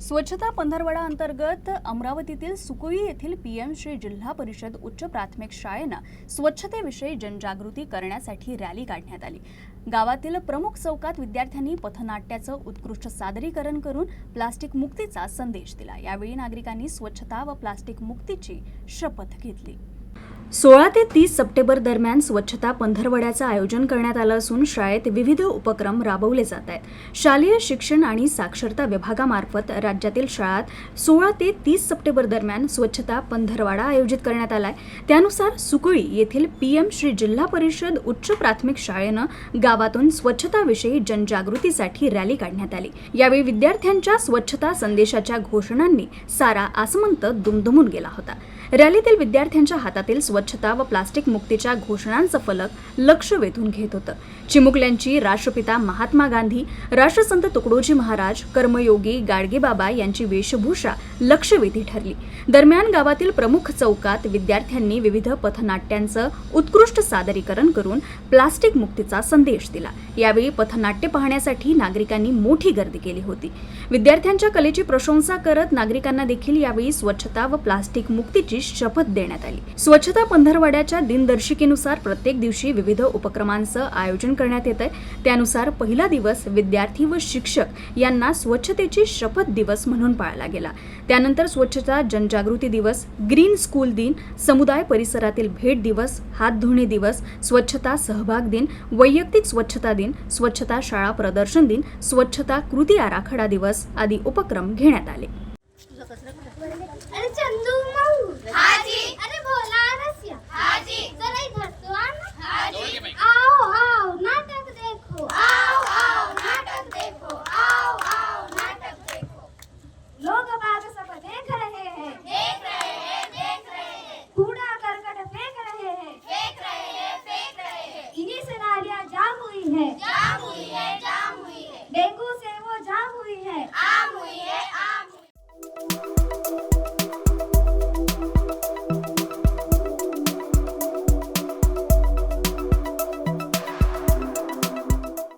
स्वच्छता पंधरवडा अंतर्गत अमरावतीतील सुकुई येथील पीएम श्री जिल्हा परिषद उच्च प्राथमिक शाळेनं स्वच्छतेविषयी जनजागृती करण्यासाठी रॅली काढण्यात आली. गावातील प्रमुख चौकात विद्यार्थ्यांनी पथनाट्याचं उत्कृष्ट सादरीकरण करून प्लास्टिक मुक्तीचा संदेश दिला. यावेळी नागरिकांनी स्वच्छता व प्लास्टिक मुक्तीची शपथ घेतली. सोळा ते तीस सप्टेंबर दरम्यान स्वच्छता पंधरवड्याचं आयोजन करण्यात आलं असून शाळेत विविध उपक्रम राबवले जात आहेत. शालेय शिक्षण आणि साक्षरता विभागामार्फत राज्यातील शाळात सोळा ते तीस सप्टेंबर दरम्यान स्वच्छता पंधरवाडा आयोजित करण्यात आला आहे त्यानुसार सुकळी येथील पीएम श्री जिल्हा परिषद उच्च प्राथमिक शाळेनं गावातून स्वच्छताविषयी जनजागृतीसाठी रॅली काढण्यात आली. यावेळी विद्यार्थ्यांच्या स्वच्छता संदेशाच्या घोषणांनी सारा आसमंत दुमदुमून गेला होता. रॅलीतील विद्यार्थ्यांच्या हातातील स्वच्छता व प्लास्टिक मुक्तीच्या घोषणांचं फलक लक्ष वेधून घेत होतं. चिमुकल्यांची राष्ट्रपिता महात्मा गांधी राष्ट्रसंत तुकडोजी महाराज कर्मयोगी गाडगेबाबा यांची वेशभूषा लक्षवेधी ठरली. दरम्यान गावातील प्रमुख चौकात विद्यार्थ्यांनी विविध पथनाट्यांचं उत्कृष्ट सादरीकरण करून प्लास्टिक मुक्तीचा संदेश दिला. यावेळी पथनाट्य पाहण्यासाठी नागरिकांनी मोठी गर्दी केली होती. विद्यार्थ्यांच्या कलेची प्रशंसा करत नागरिकांना देखील यावेळी स्वच्छता व प्लास्टिक मुक्तीची शपथ देण्यात आली. स्वच्छता पंधरवड्याच्या दिनदर्शिकेनुसार प्रत्येक दिवशी विविध उपक्रमांचं आयोजन करण्यात येत आहे त्यानुसार पहिला दिवस विद्यार्थी व शिक्षक यांना स्वच्छतेची शपथ दिवस म्हणून पाळला गेला. त्यानंतर स्वच्छता जनजागृती दिवस ग्रीन स्कूल दिन समुदाय परिसरातील भेट दिवस हात धुणे दिवस स्वच्छता सहभाग दिन वैयक्तिक स्वच्छता दिन स्वच्छता शाळा प्रदर्शन दिन स्वच्छता कृती आराखडा दिवस आदी उपक्रम घेण्यात आले. अरे चंदू अरे भोला रसिया। हाजी। जरा इधर तो आना हाजी। आओ आओ नाटक देखो। आओ आओ नाटक देखो। आओ आओ नाटक देखो। लोग बाग सब देख रहे हैं। देख रहे हैं देख रहे हैं। कूड़ा करकट फेंक रहे हैं। फेंक रहे हैं फेंक रहे हैं। इन्हीं से नालियाँ जाम हुई है।